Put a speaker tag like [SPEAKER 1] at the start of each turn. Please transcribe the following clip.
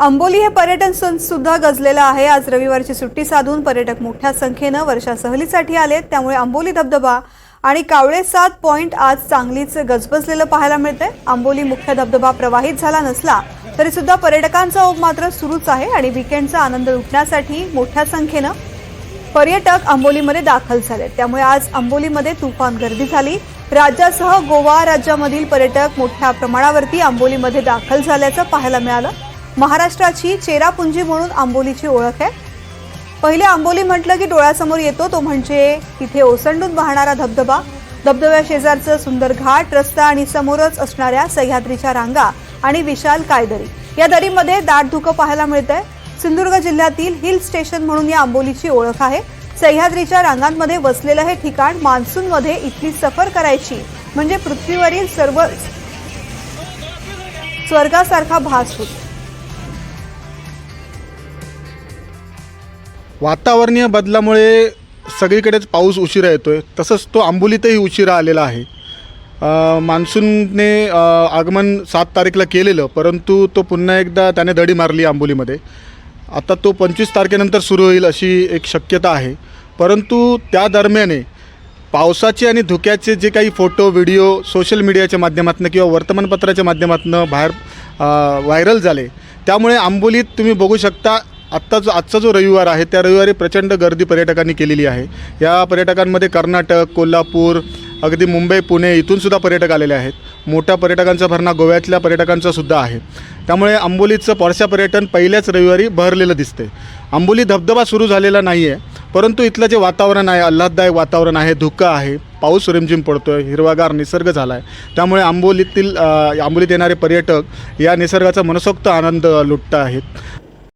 [SPEAKER 1] आंबोली हे पर्यटन स्थळ सुद्धा गजलेलं आहे. आज रविवारची सुट्टी साधून पर्यटक मोठ्या संख्येनं वर्षा सहलीसाठी आलेत. त्यामुळे आंबोली धबधबा आणि कावळे सात पॉइंट आज चांगलीच गजबजलेलं पाहायला मिळतंय. आंबोली मुख्य धबधबा प्रवाहित झाला नसला तरी सुद्धा पर्यटकांचा ओघ मात्र सुरूच आहे आणि विकेंडचा आनंद लुटण्यासाठी मोठ्या संख्येनं पर्यटक आंबोलीमध्ये दाखल झाले त्यामुळे आज आंबोलीमध्ये तुफान गर्दी झाली. राज्यासह गोवा राज्यामधील पर्यटक मोठ्या प्रमाणावरती आंबोलीमध्ये दाखल झाल्याचं पाहायला मिळालं. महाराष्ट्राची चेरापुंजी म्हणून आंबोलीची ओळख आहे. पहिले आंबोली म्हटलं की डोळ्यासमोर येतो तो म्हणजे तिथे ओसंडून वाहणारा धबधबा. धबधब्या शेजारचं सुंदर घाट रस्ता आणि समोरच असणाऱ्या सह्याद्रीच्या रांगा आणि विशाल कायदरी. या दरीमध्ये दाट धुकं पाहायला मिळतंय. सिंधुदुर्ग जिल्ह्यातील हिल स्टेशन म्हणून या आंबोलीची ओळख आहे. सह्याद्रीच्या रांगांमध्ये वसलेलं हे ठिकाण मान्सूनमध्ये इथली सफर करायची म्हणजे पृथ्वीवरील सर्व स्वर्गासारखा भास होतो.
[SPEAKER 2] वातावरणीय बदलामुळे सगळीकडेच पाऊस उशिरा येतो आहे तसंच तो आंबोलीतही उशिरा आलेला आहे. मान्सूनने आगमन सात तारीखला केलेलं परंतु तो पुन्हा एकदा त्याने दडी मारली आंबोलीमध्ये. आता तो पंचवीस तारखेनंतर सुरू होईल अशी एक शक्यता आहे. परंतु त्या दरम्याने पावसाचे आणि धुक्याचे जे काही फोटो व्हिडिओ सोशल मीडियाच्या माध्यमातून किंवा वर्तमानपत्राच्या माध्यमातून बाहेर व्हायरल झाले त्यामुळे आंबोलीत तुम्ही बघू शकता आत्ता जो आजचा जो रविवार आहे त्या रविवारी प्रचंड गर्दी पर्यटकांनी केलेली आहे. या पर्यटकांमध्ये कर्नाटक कोल्हापूर अगदी मुंबई पुणे इथूनसुद्धा पर्यटक आलेले आहेत. मोठ्या पर्यटकांचा भरणा गोव्यातल्या पर्यटकांचा सुद्धा आहे. त्यामुळे आंबोलीचं पॉरशा पर्यटन पहिल्याच रविवारी भरलेलं दिसते आंबोली धबधबा सुरू झालेला नाही आहे परंतु इथलं जे वातावरण आहे आल्हाददायक वातावरण आहे धुकं आहे पाऊस रिमझिम पडतो आहे हिरवागार निसर्ग झाला आहे त्यामुळे आंबोलीतील आंबोलीत येणारे पर्यटक या निसर्गाचा मनसोक्त आनंद लुटत आहेत.